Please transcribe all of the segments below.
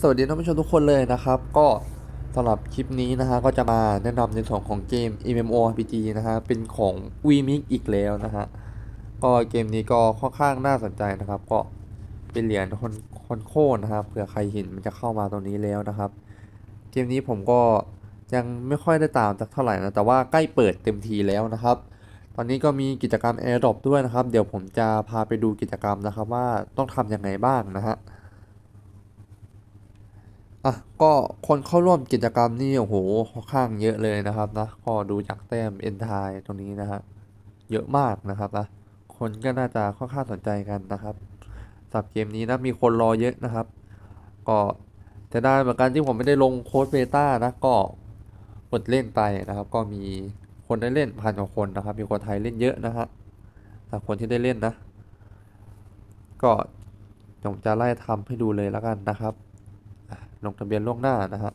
สวัสดีท่านผู้ชมทุกคนเลยนะครับ ก็สำหรับคลิปนี้นะฮะก็จะมาแนะนำในส่วนของเกม MMORPG นะฮะเป็นของ VMix อีกแล้วนะฮะก็เกมนี้ก็ค่อนข้างน่าสนใจนะครับ ก็เป็นเหรียญคนคนโค่นนะครับเผื่อใครเห็นมันจะเข้ามาตรงนี้แล้วนะครับ เกมนี้ผมก็ยังไม่ค่อยได้ตามสักเท่าไหร่นะแต่ว่าใกล้เปิดเต็มทีแล้วนะครับ ตอนนี้ก็มีกิจกรรม AirDrop ด้วยนะครับ เดี๋ยวผมจะพาไปดูกิจกรรมนะครับว่าต้องทำยังไงบ้างนะฮะ อะก็คนเข้าร่วมกิจกรรมนี่โอ้โหค่อนข้างเยอะเลยนะครับนะก็ดูจากแต้มเอ็นทายตรงนี้นะฮะเยอะมากนะครับนะคนก็น่าจะค่อนข้างสนใจกันนะครับสำหรับเกมนี้นะมีคนรอเยอะนะครับ ก็จะได้เหมือนกันที่ผมไม่ได้ลงโค้ดเบต้านะก็กดเล่นไปนะครับ ก็มีคนได้เล่นพันกว่าคนนะครับ มีคนไทยเล่นเยอะนะฮะสำหรับคนที่ได้เล่นนะ ก็ผมจะไล่ทำให้ดูเลยแล้วกันนะครับ ลงทะเบียนล่วงหน้านะฮะ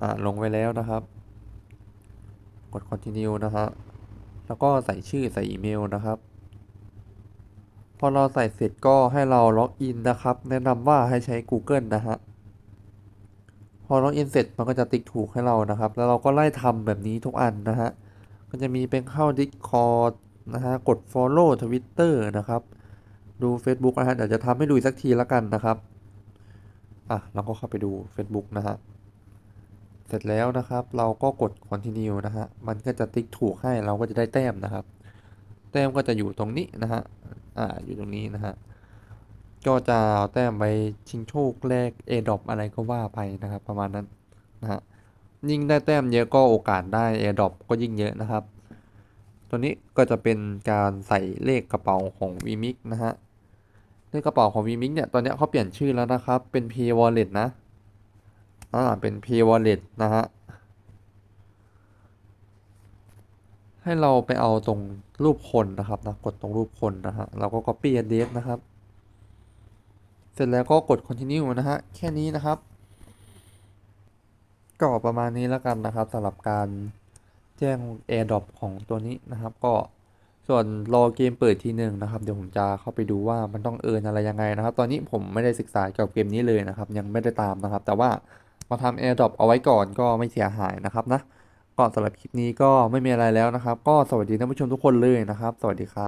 อ่าลงไว้แล้วนะครับ กด continue นะฮะแล้วก็ใส่ชื่อใส่อีเมลนะครับ พอเราใส่เสร็จก็ให้เราล็อกอินนะครับ แนะนำว่าให้ใช้ Google นะฮะพอล็อกอินเสร็จมันก็จะติ๊กถูกให้เรานะครับ แล้วเราก็ไล่ทำแบบนี้ทุกอันนะฮะก็จะมีเป็นเข้า Discord นะฮะ กด follow Twitter นะครับ ดู Facebook นะฮะ เดี๋ยวจะทำให้ดูสักทีละกันนะครับ อะเราก็เข้าไปดู Facebook นะฮะ เสร็จแล้วนะครับ เราก็กด continue นะฮะ มันก็จะติ๊กถูกให้เราก็จะได้แต้มนะครับ แต้มก็จะอยู่ตรงนี้นะฮะ อ่า อยู่ตรงนี้นะฮะ ก็จะเอาแต้มไปชิงโชคแลก A d r o p อะไรก็ว่าไปนะครับ ประมาณนั้นนะฮะ ยิ่งได้แต้มเยอะก็โอกาสได้ A d r o p ก็ยิ่งเยอะนะครับ ตัวนี้ก็จะเป็นการใส่เลขกระเป๋าของ VMix นะฮะ เลขกระเป๋าของ VMix เนี่ย ตอนนี้เขาเปลี่ยนชื่อแล้วนะครับ เป็น P Wallet นะ อ่า เป็น P Wallet นะฮะ ให้เราไปเอาตรงรูปคนนะครับนะ กดตรงรูปคนนะฮะ เราก็ copy address นะครับ เสร็จแล้วก็กด continue นะฮะ แค่นี้นะครับ ก็ประมาณนี้แล้วกันนะครับสำหรับการแจ้ง AirDrop ของตัวนี้นะครับ ก็ ส่วนรอเกมเปิดทีหนึ่งนะครับเดี๋ยวผมจะเข้าไปดูว่ามันต้องเอินอะไรยังไงนะครับ ตอนนี้ผมไม่ได้ศึกษาเกี่ยวกับเกมนี้เลยนะครับ ยังไม่ได้ตามนะครับ แต่ว่ามาทำ AirDrop เอาไว้ก่อนก็ไม่เสียหายนะครับนะก็สำหรับคลิปนี้ก็ไม่มีอะไรแล้วนะครับ ก็สวัสดีท่านผู้ชมทุกคนเลยนะครับ สวัสดีครับ